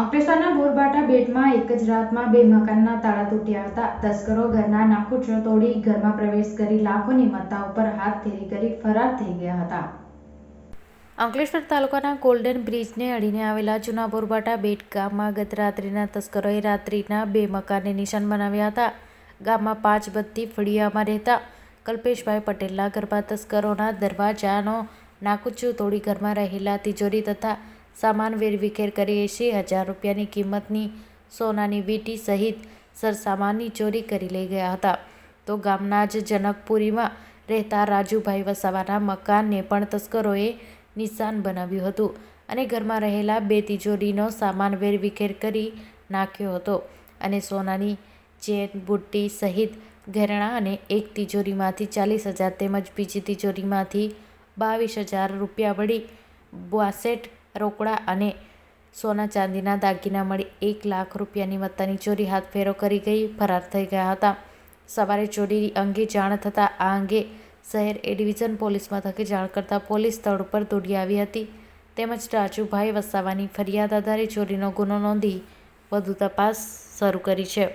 અંકલેશ્વરના બોરબાટા બેટમાં એક જ રાતમાં બે મકાનના તાળા તૂટ્યા હતા. તસ્કરો ઘરના નાખુચો તોડી ઘરમાં પ્રવેશ કરી લાખોની મત્તા ઉપર હાથ ફેરી કરી ફરાર થઈ ગયા હતા. અંકલેશ્વર તાલુકાના ગોલ્ડન બ્રિજને અડીને આવેલા જૂના બોરબાટા બેટ ગામમાં ગત રાત્રિના તસ્કરોએ રાત્રિના બે મકાનને નિશાન બનાવ્યા હતા. ગામમાં પાંચ બત્તી ફળિયામાં રહેતા કલ્પેશભાઈ પટેલના ઘરમાં તસ્કરોના દરવાજાનો નાકુચું તોડી ઘરમાં રહેલા તિજોરી તથા સામાન વેરવિખેર કરી એંશી હજાર રૂપિયાની કિંમતની સોનાની વીટી સહિત સરસામાનની ચોરી કરી લઈ ગયા હતા. તો ગામના જ જનકપુરીમાં રહેતા રાજુભાઈ વસાવાના મકાનને પણ તસ્કરોએ નિશાન બનાવ્યું હતું અને ઘરમાં રહેલા બે તિજોરીનો સામાન વેરવિખેર કરી નાખ્યો હતો અને સોનાની ચેન, બુટ્ટી સહિત ઘરેણાં અને એક તિજોરીમાંથી ચાલીસ હજાર તેમજ બીજી તિજોરીમાંથી બાવીસ હજાર રૂપિયા વળી બાસઠ રોકડા અને સોના ચાંદીના દાગીના મળી એક લાખ રૂપિયાની મત્તાની ચોરી હાથફેરો કરી ગઈ, ફરાર થઈ ગયા હતા. સવારે ચોરી અંગે જાણ થતાં આ અંગે શહેર એ ડિવિઝન પોલીસ મથકે જાણ કરતાં પોલીસ સ્થળ ઉપર દોડી આવી હતી. તેમજ રાજુભાઈ વસાવાની ફરિયાદ આધારે ચોરીનો ગુનો નોંધી વધુ તપાસ શરૂ કરી છે.